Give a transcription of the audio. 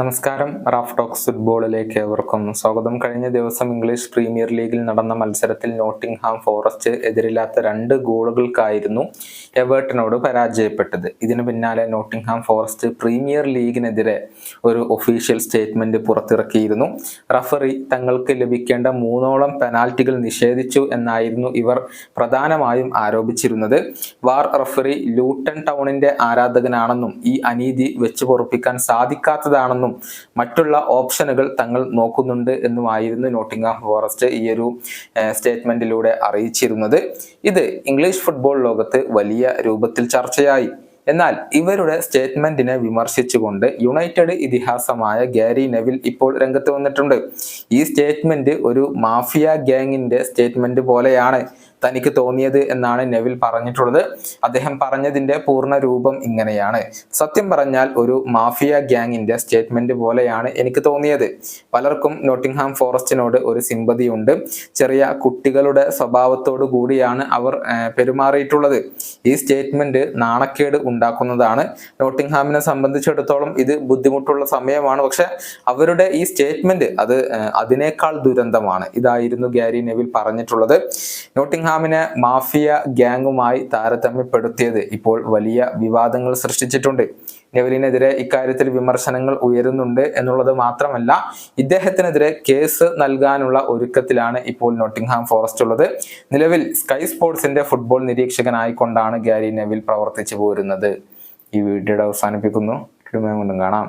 നമസ്കാരം. Raf talks ഫുട്ബോളിലേക്ക് ഏവർക്കും സ്വാഗതം. കഴിഞ്ഞ ദിവസം ഇംഗ്ലീഷ് പ്രീമിയർ ലീഗിൽ നടന്ന മത്സരത്തിൽ നോട്ടിംഗ്ഹാം ഫോറസ്റ്റ് എതിരില്ലാത്ത രണ്ട് ഗോളുകൾക്കായിരുന്നു എവേർട്ടനോട് പരാജയപ്പെട്ടത്. ഇതിനു പിന്നാലെ നോട്ടിംഗ്ഹാം ഫോറസ്റ്റ് പ്രീമിയർ ലീഗിനെതിരെ ഒരു ഒഫീഷ്യൽ സ്റ്റേറ്റ്മെന്റ് പുറത്തിറക്കിയിരുന്നു. റഫറി തങ്ങൾക്ക് ലഭിക്കേണ്ട മൂന്നോളം പെനാൽറ്റികൾ നിഷേധിച്ചു എന്നായിരുന്നു ഇവർ പ്രധാനമായും ആരോപിച്ചിരുന്നത്. വാർ റഫറി ലൂട്ടൺ ടൗണിന്റെ ആരാധകനാണെന്നും ഈ അനീതി വെച്ചു സാധിക്കാത്തതാണെന്നും മറ്റുള്ള ഓപ്ഷനുകൾ തങ്ങൾ നോക്കുന്നുണ്ട് എന്നുമായിരുന്നു നോട്ടിംഗ്ഹാം ഫോറസ്റ്റ് ഈ ഒരു സ്റ്റേറ്റ്മെന്റിലൂടെ അറിയിച്ചിരുന്നത്. ഇത് ഇംഗ്ലീഷ് ഫുട്ബോൾ ലോകത്ത് വലിയ രൂപത്തിൽ ചർച്ചയായി. എന്നാൽ ഇവരുടെ സ്റ്റേറ്റ്മെന്റിനെ വിമർശിച്ചുകൊണ്ട് യുണൈറ്റഡ് ഇതിഹാസമായ ഗാരി നെവിൽ ഇപ്പോൾ രംഗത്ത് വന്നിട്ടുണ്ട്. ഈ സ്റ്റേറ്റ്മെന്റ് ഒരു മാഫിയ ഗ്യാങ്ങിന്റെ സ്റ്റേറ്റ്മെന്റ് പോലെയാണ്. തനിക്ക് തോന്നിയത് എന്നാണ് നെവിൽ പറഞ്ഞിട്ടുള്ളത്. അദ്ദേഹം പറഞ്ഞതിന്റെ പൂർണ രൂപം ഇങ്ങനെയാണ്. സത്യം പറഞ്ഞാൽ ഒരു മാഫിയ ഗ്യാങ്ങിന്റെ സ്റ്റേറ്റ്മെന്റ് പോലെയാണ് എനിക്ക് തോന്നിയത്. പലർക്കും നോട്ടിംഗ്ഹാം ഫോറസ്റ്റിനോട് ഒരു സിമ്പതിയുണ്ട്. ചെറിയ കുട്ടികളുടെ സ്വഭാവത്തോടു കൂടിയാണ് അവർ പെരുമാറിയിട്ടുള്ളത്. ഈ സ്റ്റേറ്റ്മെന്റ് നാണക്കേട് ഉണ്ടാക്കുന്നതാണ്. നോട്ടിംഗ്ഹാമിനെ സംബന്ധിച്ചിടത്തോളം ഇത് ബുദ്ധിമുട്ടുള്ള സമയമാണ്. പക്ഷെ അവരുടെ ഈ സ്റ്റേറ്റ്മെന്റ് അത് അതിനേക്കാൾ ദുരന്തമാണ്. ഇതായിരുന്നു ഗ്യാരി നെവിൽ പറഞ്ഞിട്ടുള്ളത്. നോട്ടിംഗ്ഹാമിനെ മാഫിയ ഗ്യാങ്ങുമായി താരതമ്യപ്പെടുത്തിയത് ഇപ്പോൾ വലിയ വിവാദങ്ങൾ സൃഷ്ടിച്ചിട്ടുണ്ട്. നെവലിനെതിരെ ഇക്കാര്യത്തിൽ വിമർശനങ്ങൾ ഉയരുന്നുണ്ട് എന്നുള്ളത് മാത്രമല്ല ഇദ്ദേഹത്തിനെതിരെ കേസ് നൽകാനുള്ള ഒരുക്കത്തിലാണ് ഇപ്പോൾ നോട്ടിംഗ്ഹാം ഫോറസ്റ്റ് ഉള്ളത്. നിലവിൽ സ്കൈ സ്പോർട്സിന്റെ ഫുട്ബോൾ നിരീക്ഷകനായിക്കൊണ്ടാണ് ഗ്യാരി നെവിൽ പ്രവർത്തിച്ചു പോരുന്നത്. ഈ വീഡിയോയുടെ അവസാനിപ്പിക്കുന്നു. കൊണ്ടും കാണാം.